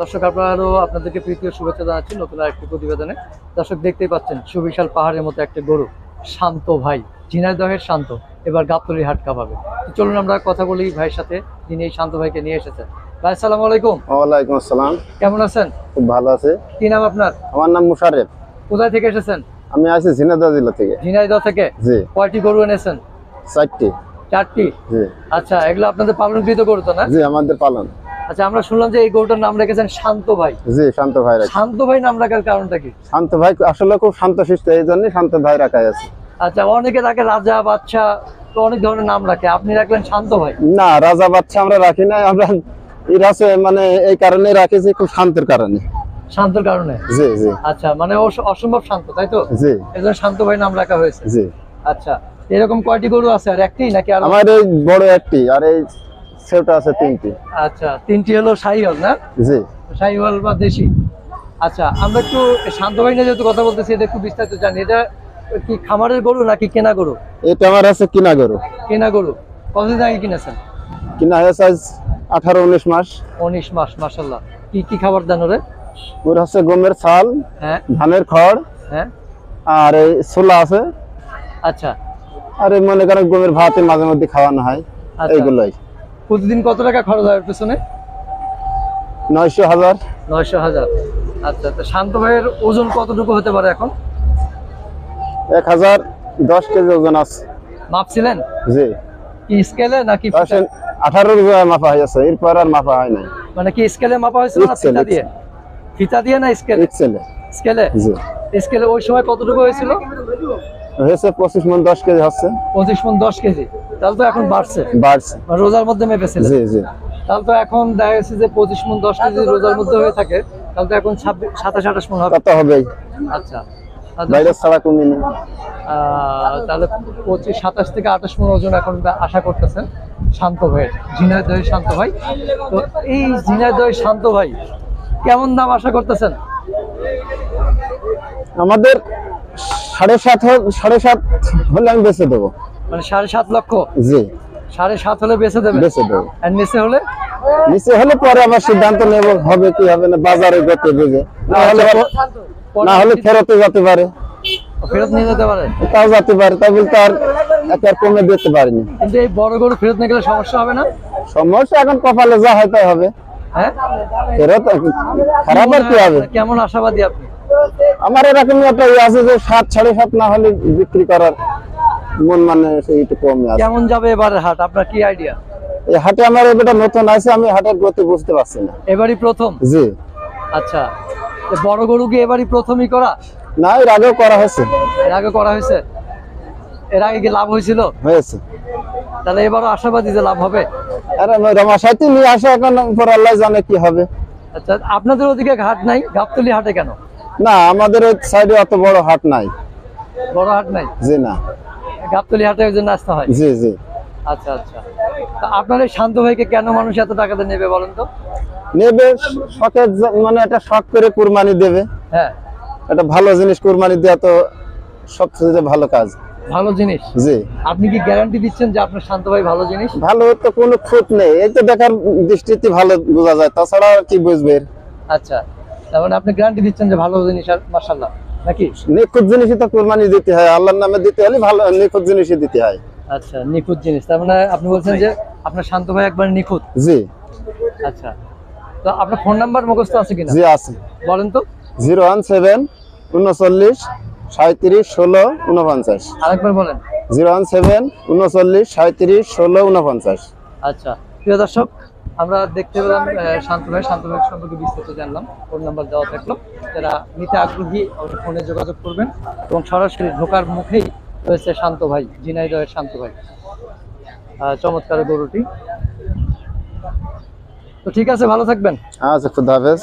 দর্শক আপনারও আপনাদেরকে প্রীতীয় শুভেচ্ছা জানাচ্ছি নতুন আরেকটি প্রতিবেদনে। দর্শক দেখতেই পাচ্ছেন সুবিশাল পাহাড়ের মতো একটা গরু। শান্ত ভাই ঝিনাইদহের শান্ত এবার গাবতলি হাট কাঁপাবে। চলুন আমরা কথা বলি ভাইয়ের সাথে যিনি এই শান্ত ভাইকে নিয়ে এসেছেন। ভাই আসসালামু আলাইকুম। ওয়ালাইকুম আসসালাম। কেমন আছেন? খুব ভালো আছে। কি নাম আপনার? আমার নাম মুশারেফ। কোথায় থেকে এসেছেন? আমি আছি ঝিনাইদহ জেলা থেকে। ঝিনাইদহ থেকে? জি। কয়টি গরু এনেছেন? চারটি। চারটি? জি। আচ্ছা এগুলো আপনাদের পালনকৃত গরু তো না? জি আমাদের পালন। আচ্ছা আমরা শুনলাম যে এই গরুটার নাম রেখেছেন শান্ত ভাই। জি শান্ত ভাই শান্ত ভাই নাম রাখার কারণটা কি? শান্ত ভাই আসলে খুব শান্ত শিষ্ট এই জন্য শান্ত ভাই রাখাই আছে। আচ্ছা অনেকে তাকে রাজা বাচ্চা তো অনেক ধরনের নাম রাখে। আপনি রাখলেন শান্ত ভাই? না রাজা বাচ্চা আমরা রাখি না আমরা মানে এই কারণে রাখেছি খুব শান্তের কারণে। শান্তর কারণে? জি জি। আচ্ছা মানে অসম্ভব শান্ত তাই তো? জি। এই জন্য শান্ত ভাই নাম রাখা হয়েছে। জি। আচ্ছা এরকম কয়টি গরু আছে আর একটি নাকি আর? আমার এই বড় একটি আর এই ছোট আছে তিনটি। আচ্ছা তিনটি হলো শাহিওয়াল না? জি। শাহিওয়াল বা দেশি? আচ্ছা আমরা একটু শান্ত ভাই নিয়ে যেহেতু কথা বলতেছি এটা একটু বিস্তারিত জানি। এটা কি খামারের গরু নাকি কেনা গরু? এটা আমার আছে কিনা গরু। কেনা গরু। কতদিন আগে কিনেছেন? কিনা হয়েছে আজ আঠারো উনিশ মাস। উনিশ মাস মাসাল্লাহ কি কি খাবার দেন ওরে? ওর হচ্ছে গমের ছাল হ্যাঁ। ধানের খড় হ্যাঁ। আর এই ছোলা আছে। আচ্ছা। আর মনে করেন গমের ভাতে মাঝে মধ্যে খাওয়ানো হয় আচ্ছা। এইগুলোই। প্রতিদিন কত টাকা খরচ হয় পেছনে? নয়শো হাজার। নয়শো হাজার। আচ্ছা তো শান্ত ভাইয়ের ওজন কতটুকু হতে পারে এখন? এক হাজার দশ কেজি ওজন আছে। মাপছিলেন? জি। কি স্কেলে নাকি আঠারো মাপা হয়েছে এরপর আর মাপা হয় নাই। মানে কি স্কেলে মাপা হয়েছিল না ফিতা দিয়ে? ফিতা দিয়ে না স্কেলে স্কেলে জি। স্কেলে ওই সময় কতটুকু হয়েছিল? হয়েছে পঁচিশ মন দশ কেজি হচ্ছে। পঁচিশ মন দশ কেজি। তাহলে তো এখন বাড়ছে। বাড়ছে। রোজার মধ্যে মেপেছিলেন। জি জি। তাহলে তো এখন দেখা যাচ্ছে যে পঁচিশ মন দশ কেজি রোজার মধ্যে হয়ে থাকে। তাহলে তো এখন সাতাশ আঠাশ মন হবে। কত হবেই। আচ্ছা। আচ্ছা, বাইরের ছাড়া কমিনি তাহলে পঁচিশ সাতাশ থেকে আঠাশ মন ওজন এখন আশা করতেছেন। শান্ত ভাইয়ের ঝিনাইদহের শান্ত ভাই। তো এই ঝিনাইদহের শান্ত ভাই কেমন দাম আশা করতেছেন? আমাদের সাড়ে সাত সাড়ে সাত হলে আমি বেঁচে দেবো। মানে সাড়ে সাত লক্ষ? জি। সাড়ে সাত হলে বেচে দেবেন? বেঁচে দেবো। আর নিচে হলে? নিচে হলে পরে আবার সিদ্ধান্ত নেব হবে কি হবে না বাজারে গতি বুঝে না হলে না হলে ফেরতে যেতে পারে। ফেরত নিয়ে যেতে পারে? তাও যেতে পারে তাই বলতে আর কমে দিতে পারিনি। কিন্তু এই বড় গরু ফেরত নিয়ে গেলে সমস্যা হবে না? সমস্যা এখন কপালে যা হয় তাই হবে। হ্যাঁ? ফেরত খারাপ আর কি হবে? কেমন আশাবাদী আপনি? আমার এরকম একটা ইয়ে আছে যে সাত সাড়ে সাত না হলে বিক্রি করার মন মানে একটু কমে আছে। কেমন যাবে এবারে হাট? আপনার কি আইডিয়া এই হাটে আমার এটা নতুন আছে আমি হাটের গতি বুঝতে পারছি না। এবারই প্রথম? জি। আচ্ছা। বড় গরু কি এবারই প্রথমই করা? না এর আগেও করা হয়েছে। এর আগে করা হয়েছে? এর আগে কি লাভ হয়েছিল? হয়েছে। তাহলে এবারও আশাবাদী যে লাভ হবে? আরে রমাশাইতে নিয়ে আসা এখন উপর আল্লাহ জানে কি হবে। আচ্ছা আপনাদের ওদিকে ঘাট নাই? গাবতলি হাটে কেন? না আমাদের ওই সাইডে অত বড় হাট নাই। বড় হাট নাই? জি না। গাবতলি হাটে ওই জন্য আসতে হয়? জি জি। আচ্ছা আচ্ছা। তা আপনার এই শান্ত ভাইকে কেন মানুষ এত টাকাতে নেবে বলেন তো? নেবে শখের মানে একটা শখ করে কুরবানি দেবে। হ্যাঁ। একটা ভালো জিনিস কুরবানি দেওয়া তো সবচেয়ে ভালো কাজ। ভালো জিনিস? জি। আপনি কি গ্যারান্টি দিচ্ছেন যে আপনার শান্ত ভাই ভালো জিনিস? ভালো তো কোনো খুঁত নেই। এই তো দেখার দৃষ্টিতে ভালো বোঝা যায়। তাছাড়া কি বুঝবে? আচ্ছা। তার মানে আপনি গ্যারান্টি দিচ্ছেন যে ভালো জিনিস মার্শাল্লাহ নাকি? নিখুঁত জিনিসই তো কুরবানি দিতে হয় আল্লাহর নামে দিতে হলে ভালো নিখুঁত জিনিসই দিতে হয়। আচ্ছা নিখুঁত জিনিস তার মানে আপনি বলছেন যে আপনার শান্ত ভাই একবার নিখুঁত? জি। আচ্ছা তো আপনার ফোন নাম্বার মুখস্থ আছে কিনা? জি আছে। বলেন তো। জিরো ওয়ান সেভেন উনচল্লিশ সাঁত্রিশ ষোলো উনপঞ্চাশ। আরেকবার বলেন। জিরো ওয়ান সেভেন উনচল্লিশ সাঁত্রিশ ষোলো উনপঞ্চাশ। আচ্ছা প্রিয় দর্শক আমরা দেখতে পেলাম শান্ত ভাই শান্ত ভাই সম্পর্কে বিস্তারিত জানলাম। ফোন নাম্বার দেওয়া থাকল। যারা নিতে আগ্রহী ফোনে যোগাযোগ করবেন এবং সরাসরি ঢোকার মুখেই রয়েছে শান্ত ভাই, ঝিনাইদহের শান্ত ভাই। চমৎকার গরুটি। তো ঠিক আছে, ভালো থাকবেন। আচ্ছা খুদা হাফেজ।